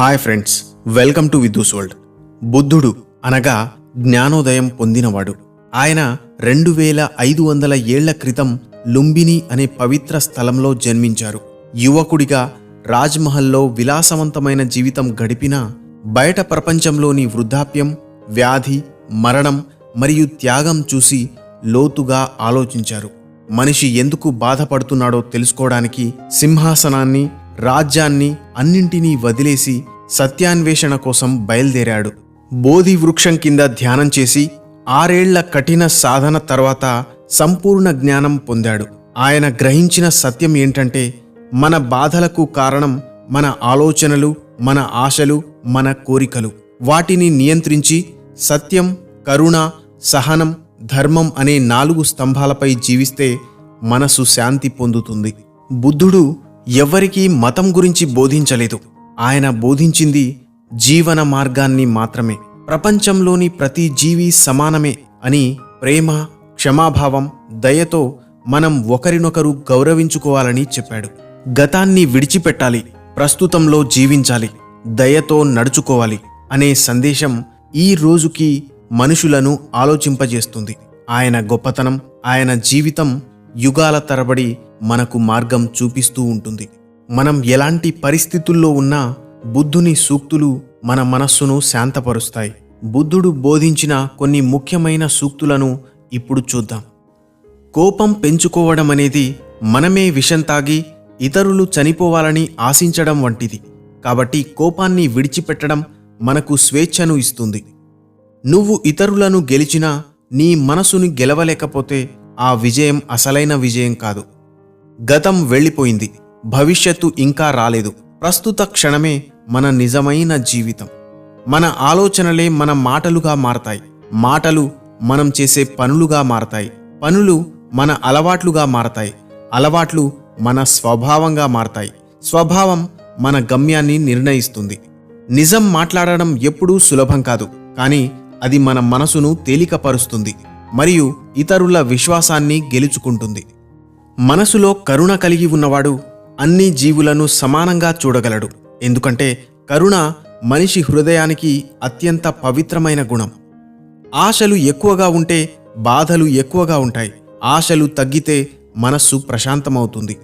Hi friends welcome to Vidhu's world. బుద్ధుడు అనగా జ్ఞానోదయం పొందినవాడు. ఆయన రెండు వేల ఐదు వందల ఏళ్ళ క్రితం లుంబిని అనే పవిత్ర స్థలంలో జన్మించారు. యువకుడిగా రాజ్మహల్లో విలాసవంతమైన జీవితం గడిపినా బయట ప్రపంచంలోని వృద్ధాప్యం వ్యాధి మరణం మరియు త్యాగం చూసి లోతుగా ఆలోచించారు. మనిషి ఎందుకు బాధపడుతున్నాడో తెలుసుకోవడానికి సింహాసనాన్ని రాజ్యాన్ని అన్నింటినీ వదిలేసి సత్యాన్వేషణ కోసం బయలుదేరాడు. బోధి వృక్షం కింద ధ్యానం చేసి ఆరేళ్ళ కఠిన సాధన తర్వాత సంపూర్ణ జ్ఞానం పొందాడు. ఆయన గ్రహించిన సత్యం ఏంటంటే మన బాధలకు కారణం మన ఆలోచనలు మన ఆశలు మన కోరికలు. వాటిని నియంత్రించి సత్యం కరుణ సహనం ధర్మం అనే నాలుగు స్తంభాలపై జీవిస్తే మనసు శాంతి పొందుతుంది. బుద్ధుడు ఎవ్వరికీ మతం గురించి బోధించలేదు. ఆయన బోధించింది జీవన మార్గాన్ని మాత్రమే. ప్రపంచంలోని ప్రతి జీవి సమానమే అని ప్రేమ క్షమాభావం దయతో మనం ఒకరినొకరు గౌరవించుకోవాలని చెప్పాడు. గతాన్ని విడిచిపెట్టాలి ప్రస్తుతంలో జీవించాలి దయతో నడుచుకోవాలి అనే సందేశం ఈ రోజుకి మనుషులను ఆలోచింపజేస్తుంది. ఆయన గొప్పతనం ఆయన జీవితం యుగాల తరబడి మనకు మార్గం చూపిస్తూ ఉంటుంది. మనం ఎలాంటి పరిస్థితుల్లో ఉన్నా బుద్ధుని సూక్తులు మన మనస్సును శాంతపరుస్తాయి. బుద్ధుడు బోధించిన కొన్ని ముఖ్యమైన సూక్తులను ఇప్పుడు చూద్దాం. కోపం పెంచుకోవడం అనేది మనమే విషం తాగి ఇతరులు చనిపోవాలని ఆశించడం వంటిది. కాబట్టి కోపాన్ని విడిచిపెట్టడం మనకు స్వేచ్ఛను ఇస్తుంది. నువ్వు ఇతరులను గెలిచినా నీ మనసుని గెలవలేకపోతే ఆ విజయం అసలైన విజయం కాదు. గతం వెళ్ళిపోయింది. భవిష్యత్తు ఇంకా రాలేదు. ప్రస్తుత క్షణమే మన నిజమైన జీవితం. మన ఆలోచనలే మన మాటలుగా మారతాయి. మాటలు మనం చేసే పనులుగా మారతాయి. పనులు మన అలవాట్లుగా మారతాయి. అలవాట్లు మన స్వభావంగా మారతాయి. స్వభావం మన గమ్యాన్ని నిర్ణయిస్తుంది. నిజం మాట్లాడడం ఎప్పుడూ సులభం కాదు. కానీ అది మన మనసును తేలికపరుస్తుంది. మరియు ఇతరుల విశ్వాసాన్ని గెలుచుకుంటుంది. మనసులో కరుణ కలిగి ఉన్నవాడు అన్ని జీవులను సమానంగా చూడగలడు. ఎందుకంటే కరుణ మనిషి హృదయానికి అత్యంత పవిత్రమైన గుణం. ఆశలు ఎక్కువగా ఉంటే బాధలు ఎక్కువగా ఉంటాయి. ఆశలు తగ్గితే మనస్సు ప్రశాంతమవుతుంది.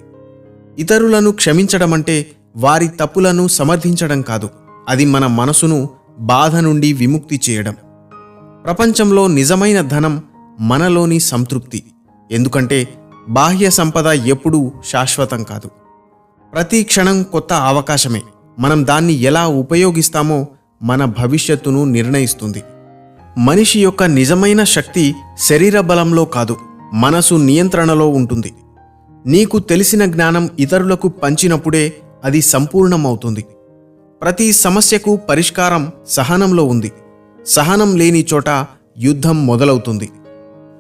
ఇతరులను క్షమించడం అంటే వారి తప్పులను సమర్థించడం కాదు. అది మన మనసును బాధ నుండి విముక్తి చేయడం. ప్రపంచంలో నిజమైన ధనం మనలోని సంతృప్తి. ఎందుకంటే బాహ్య సంపద ఎప్పుడూ శాశ్వతం కాదు. ప్రతి క్షణం కొత్త అవకాశమే. మనం దాన్ని ఎలా ఉపయోగిస్తామో మన భవిష్యత్తును నిర్ణయిస్తుంది. మనిషి యొక్క నిజమైన శక్తి శరీర బలంలో కాదు మనసు నియంత్రణలో ఉంటుంది. నీకు తెలిసిన జ్ఞానం ఇతరులకు పంచినప్పుడే అది సంపూర్ణమవుతుంది. ప్రతి సమస్యకు పరిష్కారం సహనంలో ఉంది. సహనం లేని చోట యుద్ధం మొదలవుతుంది.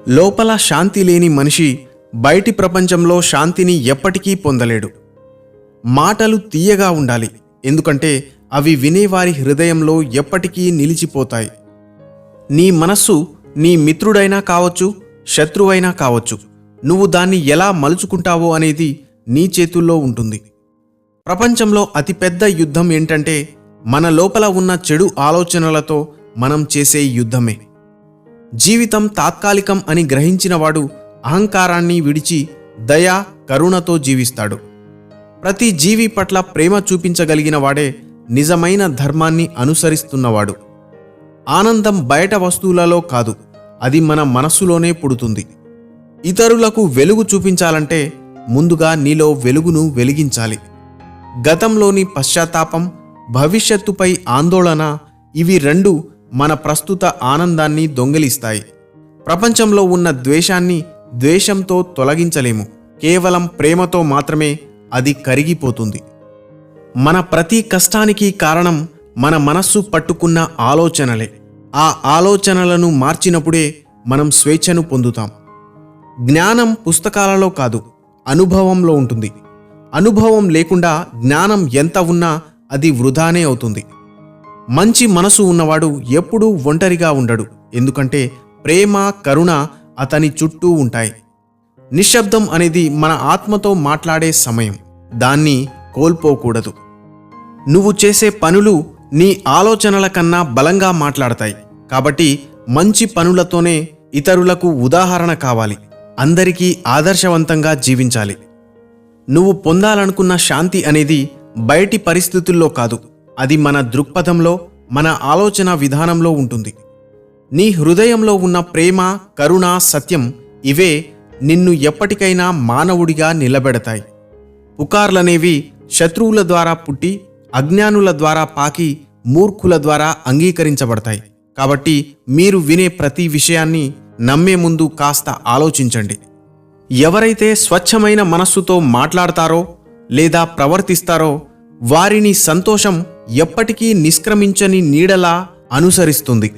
లోపల శాంతి లేని మనిషి బయటి ప్రపంచంలో శాంతిని ఎప్పటికీ పొందలేడు. మాటలు తీయగా ఉండాలి. ఎందుకంటే అవి వినేవారి హృదయంలో ఎప్పటికీ నిలిచిపోతాయి. నీ మనస్సు నీ మిత్రుడైనా కావచ్చు శత్రువైనా కావచ్చు నువ్వు దాన్ని ఎలా మలుచుకుంటావో అనేది నీ చేతుల్లో ఉంటుంది. ప్రపంచంలో అతిపెద్ద యుద్ధం ఏంటంటే మన లోపల ఉన్న చెడు ఆలోచనలతో మనం చేసే యుద్ధమే. జీవితం తాత్కాలికం అని గ్రహించినవాడు అహంకారాన్ని విడిచి దయ కరుణతో జీవిస్తాడు. ప్రతి జీవి పట్ల ప్రేమ చూపించగలిగిన వాడే నిజమైన ధర్మాన్ని అనుసరిస్తున్నవాడు. ఆనందం బయట వస్తువులలో కాదు అది మన మనస్సులోనే పుడుతుంది. ఇతరులకు వెలుగు చూపించాలంటే ముందుగా నీలో వెలుగును వెలిగించాలి. గతంలోని పశ్చాత్తాపం భవిష్యత్తుపై ఆందోళన ఇవి రెండు మన ప్రస్తుత ఆనందాన్ని దొంగిలిస్తాయి. ప్రపంచంలో ఉన్న ద్వేషాన్ని ద్వేషంతో తొలగించలేము. కేవలం ప్రేమతో మాత్రమే అది కరిగిపోతుంది. మన ప్రతి కష్టానికి కారణం మన మనస్సు పట్టుకున్న ఆలోచనలే. ఆ ఆలోచనలను మార్చినప్పుడే మనం స్వేచ్ఛను పొందుతాం. జ్ఞానం పుస్తకాలలో కాదు అనుభవంలో ఉంటుంది. అనుభవం లేకుండా జ్ఞానం ఎంత ఉన్నా అది వృధానే అవుతుంది. మంచి మనసు ఉన్నవాడు ఎప్పుడూ ఒంటరిగా ఉండడు. ఎందుకంటే ప్రేమ కరుణ అతని చుట్టూ ఉంటాయి. నిశ్శబ్దం అనేది మన ఆత్మతో మాట్లాడే సమయం. దాన్ని కోల్పోకూడదు. నువ్వు చేసే పనులు నీ ఆలోచనల కన్నా బలంగా మాట్లాడతాయి. కాబట్టి మంచి పనులతోనే ఇతరులకు ఉదాహరణ కావాలి. అందరికీ ఆదర్శవంతంగా జీవించాలి. నువ్వు పొందాలనుకున్న శాంతి అనేది బయటి పరిస్థితుల్లో కాదు. అది మన దృక్పథంలో మన ఆలోచన విధానంలో ఉంటుంది. నీ హృదయంలో ఉన్న ప్రేమ కరుణ సత్యం ఇవే నిన్ను ఎప్పటికైనా మానవుడిగా నిలబెడతాయి. పుకార్లనేవి శత్రువుల ద్వారా పుట్టి అజ్ఞానుల ద్వారా పాకి మూర్ఖుల ద్వారా అంగీకరించబడతాయి. కాబట్టి మీరు వినే ప్రతి విషయాన్ని నమ్మే ముందు కాస్త ఆలోచించండి. ఎవరైతే స్వచ్ఛమైన మనస్సుతో మాట్లాడతారో లేదా ప్రవర్తిస్తారో వారిని సంతోషం ఎప్పటికీ నిష్క్రమించని నీడలా అనుసరిస్తుంది.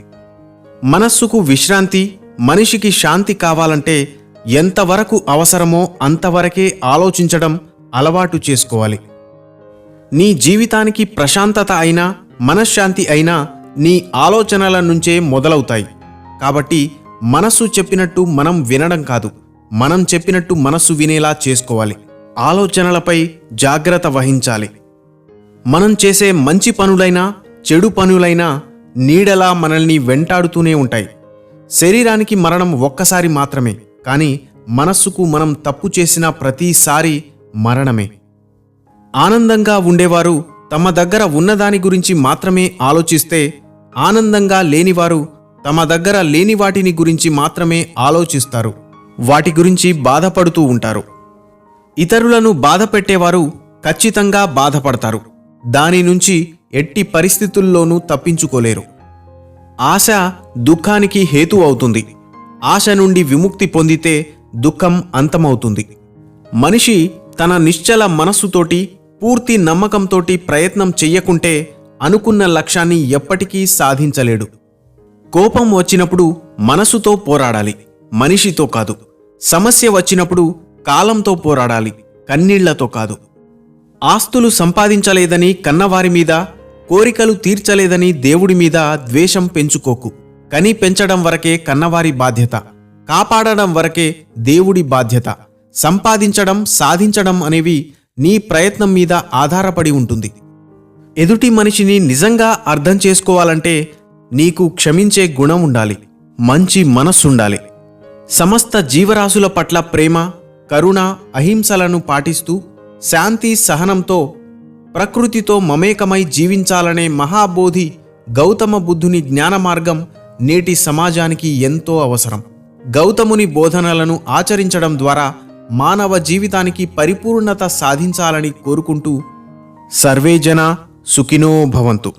మనస్సుకు విశ్రాంతి మనిషికి శాంతి కావాలంటే ఎంతవరకు అవసరమో అంతవరకే ఆలోచించడం అలవాటు చేసుకోవాలి. నీ జీవితానికి ప్రశాంతత అయినా మనశ్శాంతి అయినా నీ ఆలోచనల నుంచే మొదలవుతాయి. కాబట్టి మనస్సు చెప్పినట్టు మనం వినడం కాదు మనం చెప్పినట్టు మనస్సు వినేలా చేసుకోవాలి. ఆలోచనలపై జాగ్రత్త వహించాలి. మనం చేసే మంచి పనులైనా చెడు పనులైనా నీడలా మనల్ని వెంటాడుతూనే ఉంటాయి. శరీరానికి మరణం ఒక్కసారి మాత్రమే. కానీ మనస్సుకు మనం తప్పు చేసిన ప్రతిసారి మరణమే. ఆనందంగా ఉండేవారు తమ దగ్గర ఉన్నదాని గురించి మాత్రమే ఆలోచిస్తే ఆనందంగా లేనివారు తమ దగ్గర లేని వాటిని గురించి మాత్రమే ఆలోచిస్తారు. వాటి గురించి బాధపడుతూ ఉంటారు. ఇతరులను బాధ పెట్టేవారు ఖచ్చితంగా బాధపడతారు. దాని నుంచి ఎట్టి పరిస్థితుల్లోనూ తప్పించుకోలేరు. ఆశ దుఃఖానికి హేతు అవుతుంది. ఆశ నుండి విముక్తి పొందితే దుఃఖం అంతమవుతుంది. మనిషి తన నిశ్చల మనస్సుతోటి పూర్తి నమ్మకంతోటి ప్రయత్నం చెయ్యకుంటే అనుకున్న లక్ష్యాన్ని ఎప్పటికీ సాధించలేడు. కోపం వచ్చినప్పుడు మనసుతో పోరాడాలి మనిషితో కాదు. సమస్య వచ్చినప్పుడు కాలంతో పోరాడాలి కన్నీళ్ళతో కాదు. ఆస్తులు సంపాదించలేదని కన్నవారి మీద కోరికలు తీర్చలేదని దేవుడి మీద ద్వేషం పెంచుకోకు. కని పెంచడం వరకే కన్నవారి బాధ్యత కాపాడడం వరకే దేవుడి బాధ్యత సంపాదించడం సాధించడం అనేవి నీ ప్రయత్నం మీద ఆధారపడి ఉంటుంది. ఎదుటి మనిషిని నిజంగా అర్థం చేసుకోవాలంటే నీకు క్షమించే గుణం ఉండాలి మంచి మనస్సుండాలి సమస్త జీవరాశుల పట్ల ప్రేమ కరుణ అహింసలను పాటిస్తూ శాంతి సహనంతో ప్రకృతితో మమేకమై జీవించాలనే మహాబోధి గౌతమ బుద్ధుని జ్ఞాన మార్గం నేటి సమాజానికి ఎంతో అవసరం. గౌతముని బోధనలను ఆచరించడం ద్వారా మానవ జీవితానికి పరిపూర్ణత సాధించాలని కోరుకుంటూ సర్వేజన సుఖినో భవంతు.